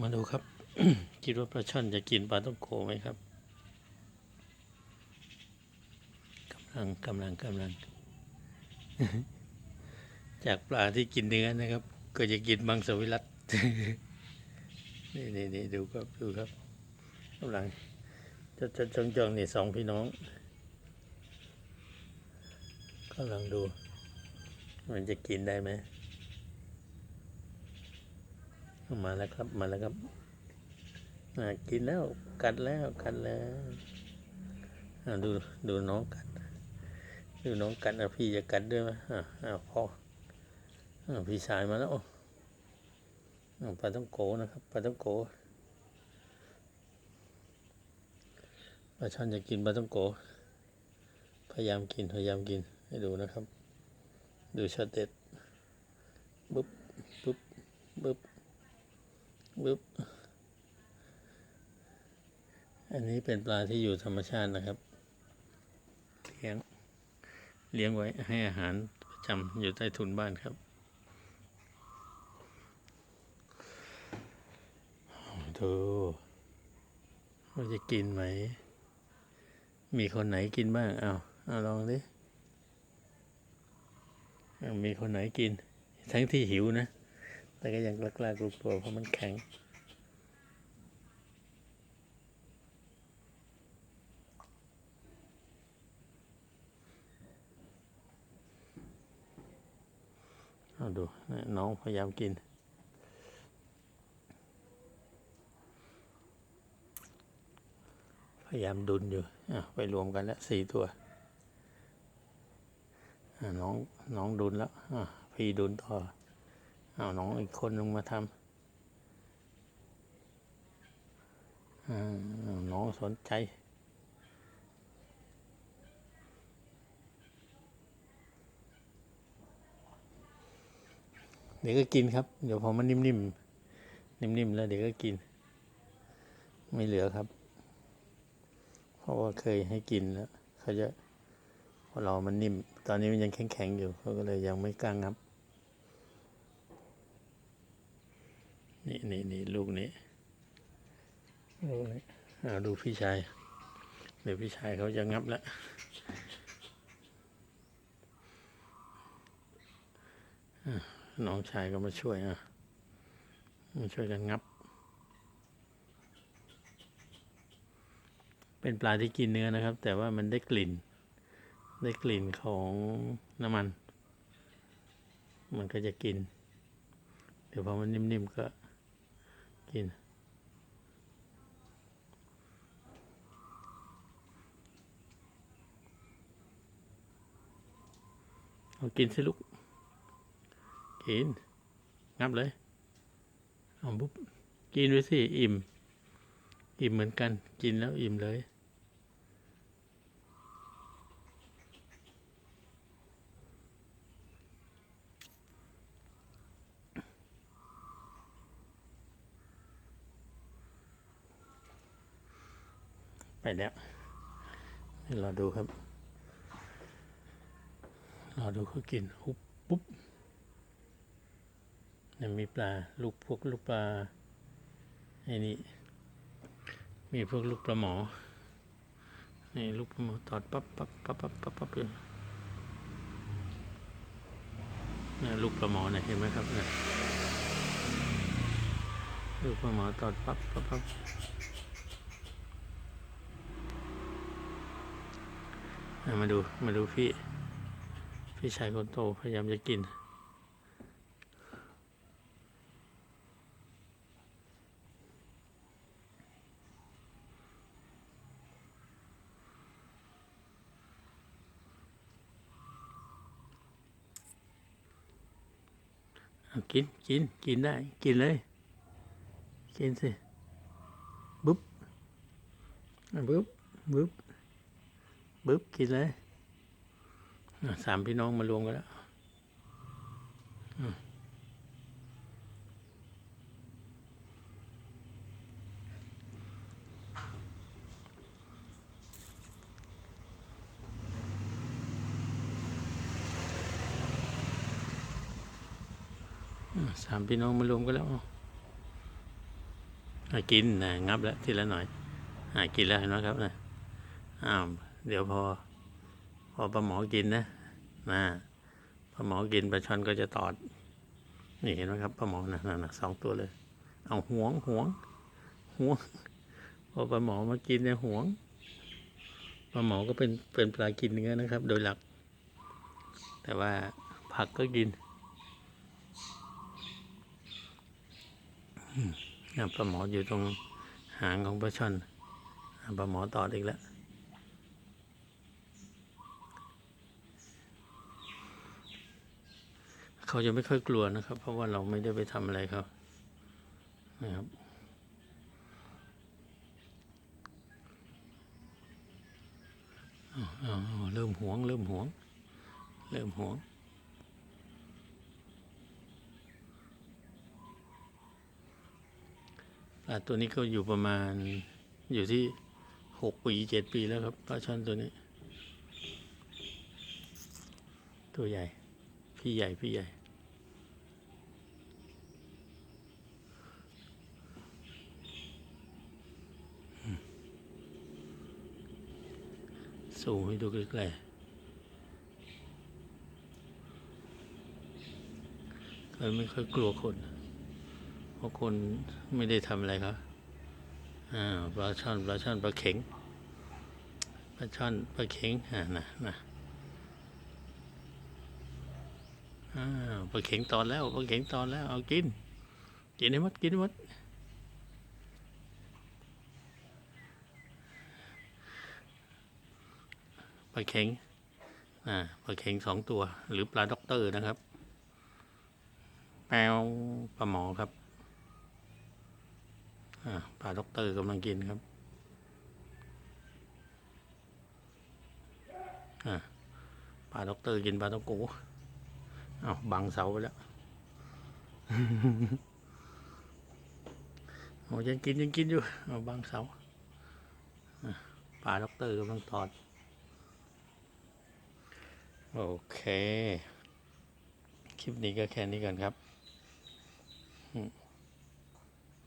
มาดูครับ คิดว่าปลาช่อนจะกินปลาต้องโกไหมครับกำลังกำลังกำลัง จากปลาที่กินเนื้อนะครับ ก็จะกินมังสวิรัตนี่นี่นี่ดูครับดูครับกำลังจะจะจองจองนี่สองพี่น้องกำลังดู มันจะกินได้ไหม มาแล้วครับมาแล้วครับอ่ากินแล้วกัดแล้วกัดแล้วอ่าดูดูน้องกัด ดูน้องกัดอะพี่จะกัดด้วยไหมอ่าอ่าพออ่าพี่ชายมาแล้วอ่าปลาต้องโกนะครับปลาต้องโกปลาช่อนจะกินปลาต้องโก พยายามกินพยายามกินให้ดูนะครับ ดูช็อตเด็ดปุ๊บปุ๊บปุ๊บ ปึ๊บอันนี้เป็นปลาที่อยู่ธรรมชาตินะครับเลี้ยงเลี้ยงไว้ให้อาหารประจำอยู่ใต้ถุนบ้านครับดูว่าจะกินไหม มีคนไหนกินบ้าง เอาเอาลองดิ มีคนไหนกิน ทั้งที่หิวนะ แต่ก็ยังกล้ากลัวเพราะมันแข็ง เอาดูน้องพยายามกินพยายามดุนอยู่อไปรวมกันแล้วสี่ตัว น้องน้องดุนแล้วพี่ดุนต่อ เอาน้องอีกคนลงมาทำน้องสนใจ เดี๋ยวก็กินครับ เดี๋ยวพอมันนิ่มๆ นิ่มๆ แล้วเดี๋ยวก็กิน ไม่เหลือครับ เพราะว่าเคยให้กินแล้วเขาจะพอเรามันนิ่ม ตอนนี้มันยังแข็งๆอยู่เขาก็เลยยังไม่กล้างับ นี่นี่นี่ลูกนี้ลูกนี้อ่าดูพี่ชายเดี๋ยวพี่ชายเขาจะงับแล้วน้องชายก็มาช่วยอะมาช่วยกันงับ เป็นปลาที่กินเนื้อนะครับ แต่ว่ามันได้กลิ่น ได้กลิ่นของน้ำมัน มันก็จะกิน เดี๋ยวพอมันนิ่มๆก็ กินเอากินสิลูก กิน งับเลย เอาปุ๊บกินไว้สิ อิ่ม อิ่มเหมือนกัน กินแล้วอิ่มเลย ไปแล้วนี่รอดูครับเรอดูเขากินหุบปุ๊บนี่มีปลาลูกพวกลูกปลาไอ้นี่มีพวกลูกปลาหมอนี่ลูกปลาหมอตอดปั๊บปั๊บปั๊บปั๊บปั๊บปั๊บเลยนี่ลูกปลาหมอเนี่ยเห็นไหมครับเนี่ยลูกปลาหมอตอดปั๊บปั๊บปั๊บ อะ มาดูมาดูพี่ พี่ชายคนโตพยายามจะกิน กินกินกินได้ กินเลย กินสิบุ๊บบุ๊บบุ๊บ บึ๊บกินเลยสามพี่น้องมารวมกันแล้วสามพี่น้องมารวมกันแล้วกินนะงับแล้วทีละหน่อย อ่ากินแล้วเห็นไหมครับนะอ้าว เดี๋ยวพอ พอปลาหมอกินนะนะปลาหมอกินปลาช่อนก็จะตอด นี่เห็นไหมครับปลาหมอนะนั่นนะสองตัวเลย เอาห่วงห่วงห่วง พอปลาหมอมากินเนี่ยห่วงปลาหมอก็เป็นเป็นปลากินเนื้อนะครับ โดยหลัก แต่ว่าผักก็กินน่ะปลาหมออยู่ตรงหางของปลาช่อนปลาหมอตอดอีกแล้ว เขาจะไม่ค่อยกลัวนะครับ เพราะว่าเราไม่ได้ไปทำอะไรเขานะครับเริ่มหวง เริ่มหวง เริ่มหวงปลาตัวนี้ก็อยู่ประมาณอยู่ที่หกปีเจ็ดปีแล้วครับปลาช่อนตัวนี้ ตัวใหญ่ พี่ใหญ่ พี่ใหญ่ สูงให้ดูใกล้ๆเขาไม่ค่อยกลัวคน เพราะคนไม่ได้ทำอะไรครับอ่าปลาช่อนปลาช่อนปลาเข็งปลาช่อนปลาเข็งอ่านะนะอ่าปลาเข็งตอนแล้วปลาเข็งตอนแล้วเอากินกินให้หมดกินให้หมด ลาเข็งอ่าปลาเข็งสองตัว หรือปลาด็อกเตอร์นะครับแมวปลาหมอครับอ่าปลาด็อกเตอร์กำลังกินครับอ่าปลาด็อกเตอร์กินปลาต้องโกอ้าวบังเสาไปแล้วโอ้ยังกินยังกินอยู่เอาบังเสาอะปลาด็อกเตอร์กำลังตอด โอเค คลิปนี้ก็แค่นี้ก่อนครับ